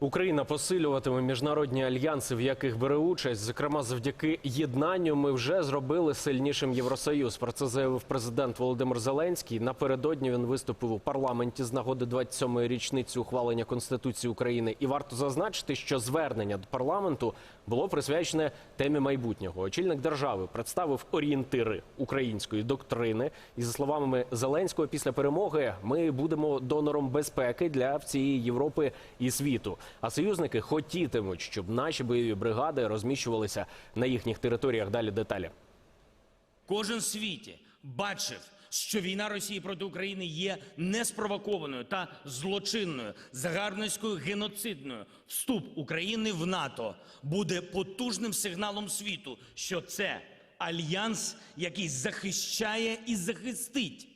Україна посилюватиме міжнародні альянси, в яких бере участь. Зокрема, завдяки єднанню ми вже зробили сильнішим Євросоюз. Про це заявив президент Володимир Зеленський. Напередодні він виступив у парламенті з нагоди 27-ї річниці ухвалення Конституції України. І варто зазначити, що звернення до парламенту було присвячене темі майбутнього. Очільник держави представив орієнтири української доктрини. І за словами Зеленського, після перемоги ми будемо донором безпеки для всієї Європи і світу. А союзники хотітимуть, щоб наші бойові бригади розміщувалися на їхніх територіях. Далі деталі. Кожен світі бачив, що війна Росії проти України є неспровокованою та злочинною, загарбницькою геноцидною. Вступ України в НАТО буде потужним сигналом світу, що це альянс, який захищає і захистить.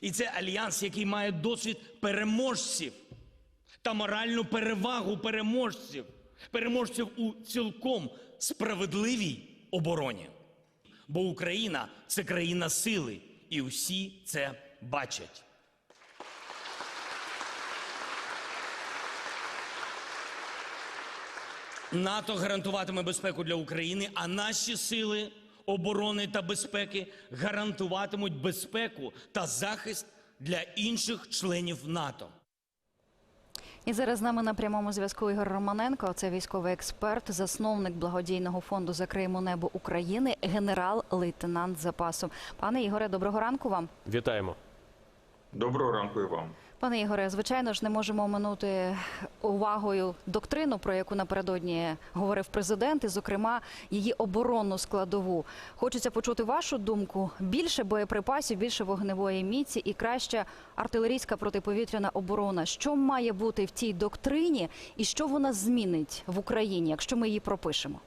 І це альянс, який має досвід переможців та моральну перевагу переможців, переможців у цілком справедливій обороні. Бо Україна це країна сили, і всі це бачать. НАТО гарантуватиме безпеку для України, а наші сили оборони та безпеки гарантуватимуть безпеку та захист для інших членів НАТО. І зараз з нами на прямому зв'язку Ігор Романенко. Це військовий експерт, засновник благодійного фонду Закриємо небо України, генерал-лейтенант запасу. Пане Ігоре, доброго ранку вам. Вітаємо. Доброго ранку і вам. Пане Ігоре, звичайно ж, не можемо оминути увагою доктрину, про яку напередодні говорив президент, і, зокрема, її оборонну складову. Хочеться почути вашу думку: більше боєприпасів, більше вогневої міці і краща артилерійська протиповітряна оборона. Що має бути в цій доктрині, і що вона змінить в Україні, якщо ми її пропишемо?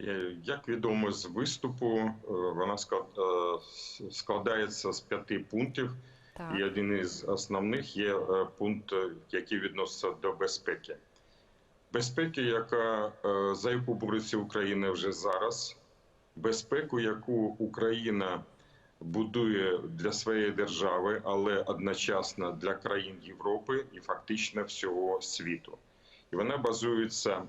Е, Як відомо з виступу, е, вона е, складається з п'яти пунктів, Так. і один із основних є е, пункт, е, який відноситься до безпеки. Безпеки, яка е, за яку бореться Україна вже зараз, безпеку, яку Україна будує для своєї держави, але одночасно для країн Європи і фактично всього світу. І вона базується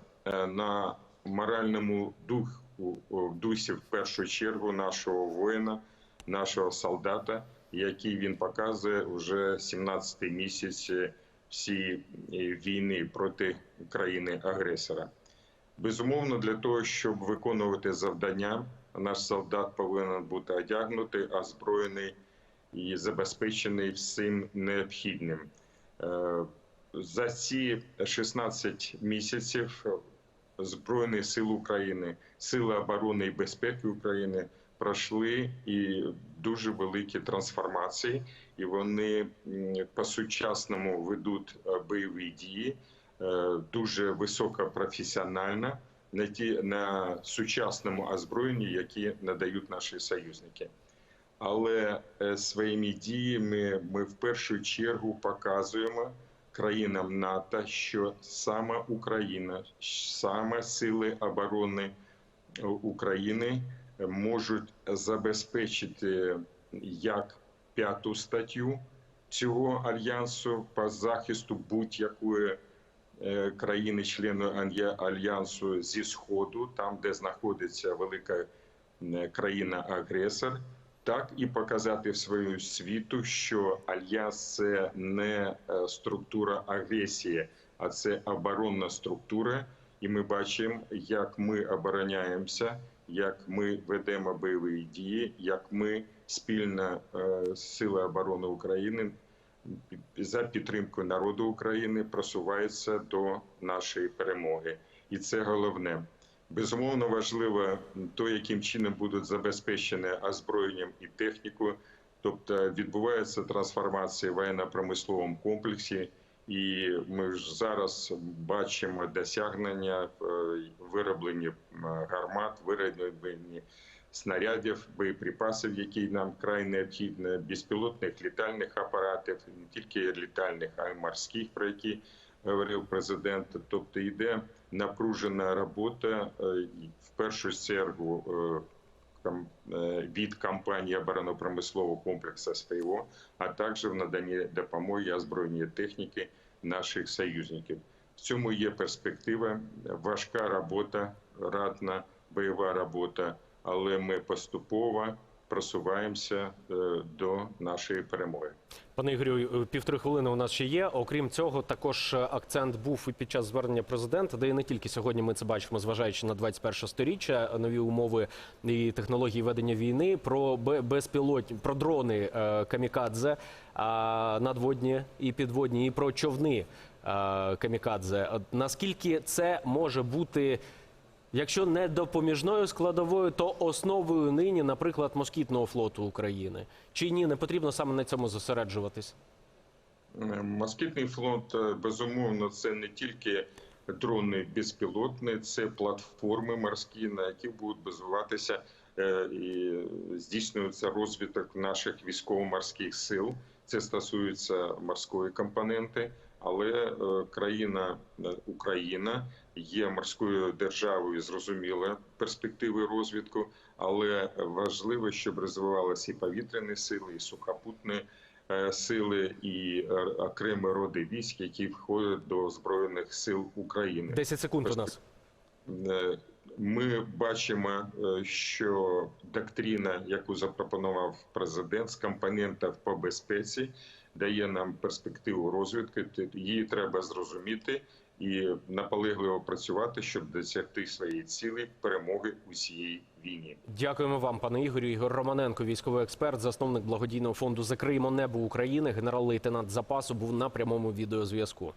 на моральному духу, дусі в першу чергу нашого воїна, нашого солдата, який він показує вже 17-й місяць всієї е, війни проти країни-агресора. Безумовно, для того, щоб виконувати завдання, наш солдат повинен бути одягнутий, озброєний і забезпечений всім необхідним. Е, За ці 16 місяців Збройні Сили України, Сили оборони і безпеки України пройшли і дуже великі трансформації, і вони по-сучасному ведуть е, бойові дії е, дуже високопрофесіонально на ті на сучасному озброєнні, які надають наші союзники. Але е, своїми діями ми в першу чергу показуємо країнам НАТО, що саме Україна, саме сили оборони України можуть забезпечити як п'яту статтю цього альянсу по захисту будь-якої е, країни-члени алья- альянсу зі сходу, там де знаходиться велика е, країна-агресор, так і показати в своєму світу, що альянс це не е, структура агресії, а це оборонна структура. І ми бачимо, як ми обороняємося, як ми ведемо бойові дії, як ми спільно е, сили оборони України за підтримкою народу України просуваються до нашої перемоги, і це головне. Безумовно важливо то, яким чином будуть забезпечені озброєнням і технікою, тобто відбувається трансформація в воєнно-промисловому комплексі, і ми ж зараз бачимо досягнення е, виробленні м, гармат, виробленні снарядів, боєприпасів, які нам край необхідні, безпілотних літальних апаратів, не тільки літальних, а й морських, про які говорив президент. Тобто йде напружена робота е, в першу чергу е, е, від компанії оборонно-промислового комплексу СПО, а також в наданні допомоги озброєння техніки наших союзників. В цьому є перспектива, важка робота, радна бойова робота, але ми поступово просуваємося е, до нашої перемоги. Пане Ігорю, е, півтори хвилини у нас ще є. Окрім цього, також е, акцент був і під час звернення президента, де і не тільки сьогодні ми це бачимо, зважаючи на 21 сторіччя, нові умови і технології ведення війни, про бе- безпілотні, про дрони камікадзе надводні і підводні, і про човни камікадзе. Наскільки це може бути? Якщо не допоміжною складовою, то основою нині, наприклад, москітного флоту України. Чи ні, не потрібно саме на цьому зосереджуватись? Е, Москітний флот, е, безумовно, це не тільки дрони безпілотні, це платформи морські, на яких будуть базуватися е, і здійснюється розвиток наших військово-морських сил. Це стосується морської компоненти, але країна Україна є морською державою, зрозуміла перспективи розвитку, але важливо, щоб розвивалися і повітряні сили, і сухопутні е, сили, і е, окремі роди військ, які входять до збройних сил України. 10 секунд у нас. Е, Ми бачимо, що доктрина, яку запропонував президент з компонентів по безпеці, дає нам перспективу розвитку. Її треба зрозуміти і наполегливо працювати, щоб досягти своєї цілі перемоги усієї війні. Дякуємо вам, пане Ігорю. Ігор Романенко, військовий експерт, засновник благодійного фонду Закриємо небо України, генерал-лейтенант запасу, був на прямому відеозв'язку.